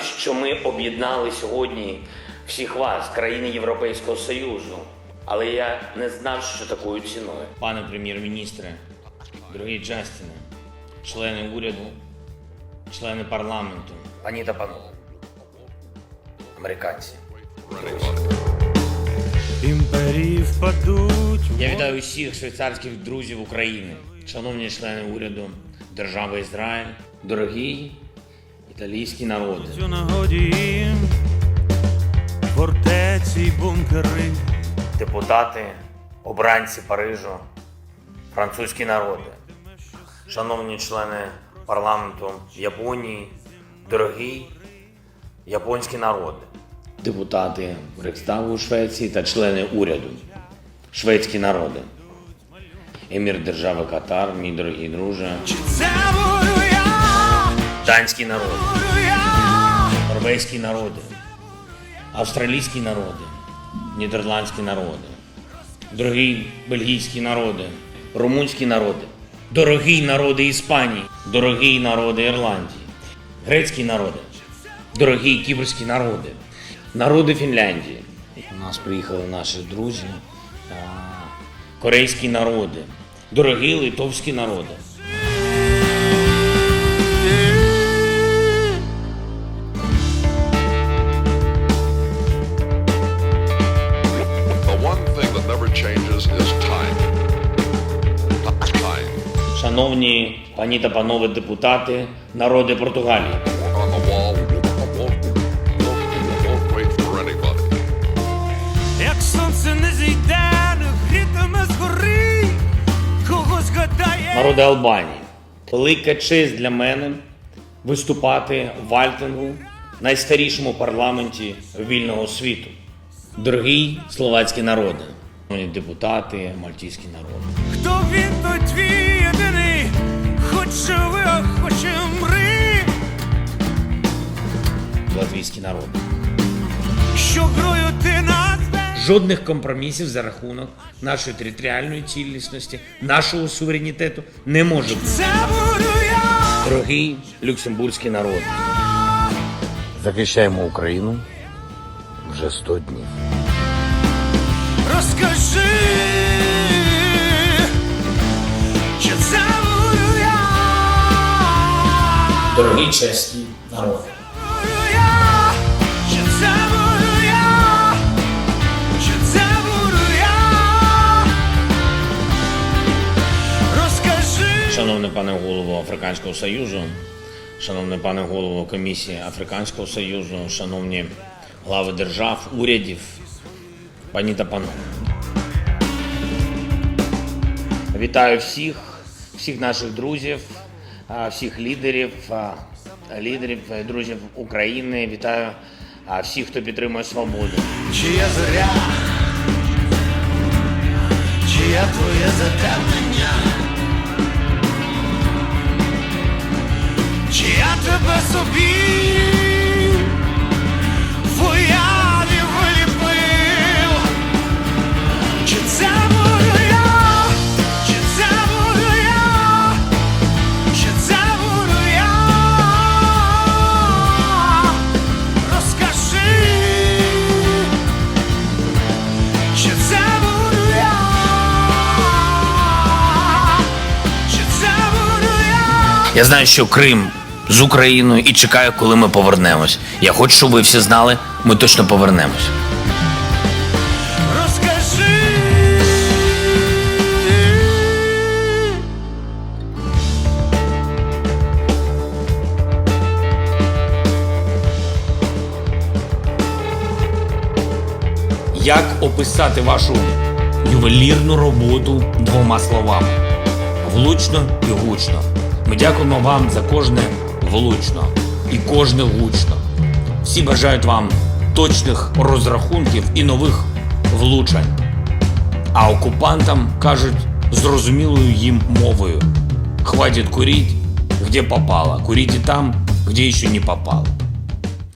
що ми об'єднали сьогодні всіх вас, країни Європейського Союзу. Але я не знав, що такою ціною. Пане прем'єр-міністре, дорогі Джастіне, члени уряду, члени парламенту, Пані та панове, американці. імперії впадуть. я вітаю усіх швейцарських друзів України, шановні члени уряду держави Ізраїль, дорогі італійські народи. У нагоді їм фортеці бункери. депутати, обранці Парижу, французькі народи, шановні члени парламенту Японії, дорогі японські народи, депутати Рейхстагу Швеції та члени уряду, шведські народи, емір держави Катар, мій дорогий друже, данські народи, норвезькі народи, австралійські народи, нідерландські народи, дорогі бельгійські народи, румунські народи, дорогі народи Іспанії, дорогі народи Ірландії, грецькі народи, дорогі кіпрські народи, народи Фінляндії. У нас приїхали наші друзі, корейські народи, дорогі литовські народи. Шановні пані та панове депутати, народи Португалії. Як сонце не зійде, грітиме згори, кого згадає. народи Албанії. Велика честь для мене виступати в Альтингу, найстарішому парламенті вільного світу. Дорогі словацькі народи, депутати, мальтійські народи. Хто він, той твій Жодних компромісів за рахунок нашої територіальної цілісності, нашого суверенітету не може бути. Дорогі люксембурзькі народи. Захищаємо Україну вже 100 днів. Розкажи, чи це буду я? Дорогі чеські народи. Шановний пане голово Африканського Союзу, шановний пане голово Комісії Африканського Союзу, шановні глави держав, урядів, пані та панове. Вітаю всіх, всіх наших друзів, всіх лідерів, лідерів, е, друзів України. Вітаю всіх, хто підтримує свободу. Чия зоря? Чия твоє затемнення? Я? Знаю, що Крим з Україною і чекаю, коли ми повернемось. Я хочу, щоб ви всі знали, ми точно повернемось. Як описати вашу ювелірну роботу двома словами? Влучно і гучно. Ми дякуємо вам за кожне влучно і кожне гучно. Всі бажають вам точних розрахунків і нових влучань. А окупантам кажуть зрозумілою їм мовою: хватить куріть, где попало, і там, где ще не попало.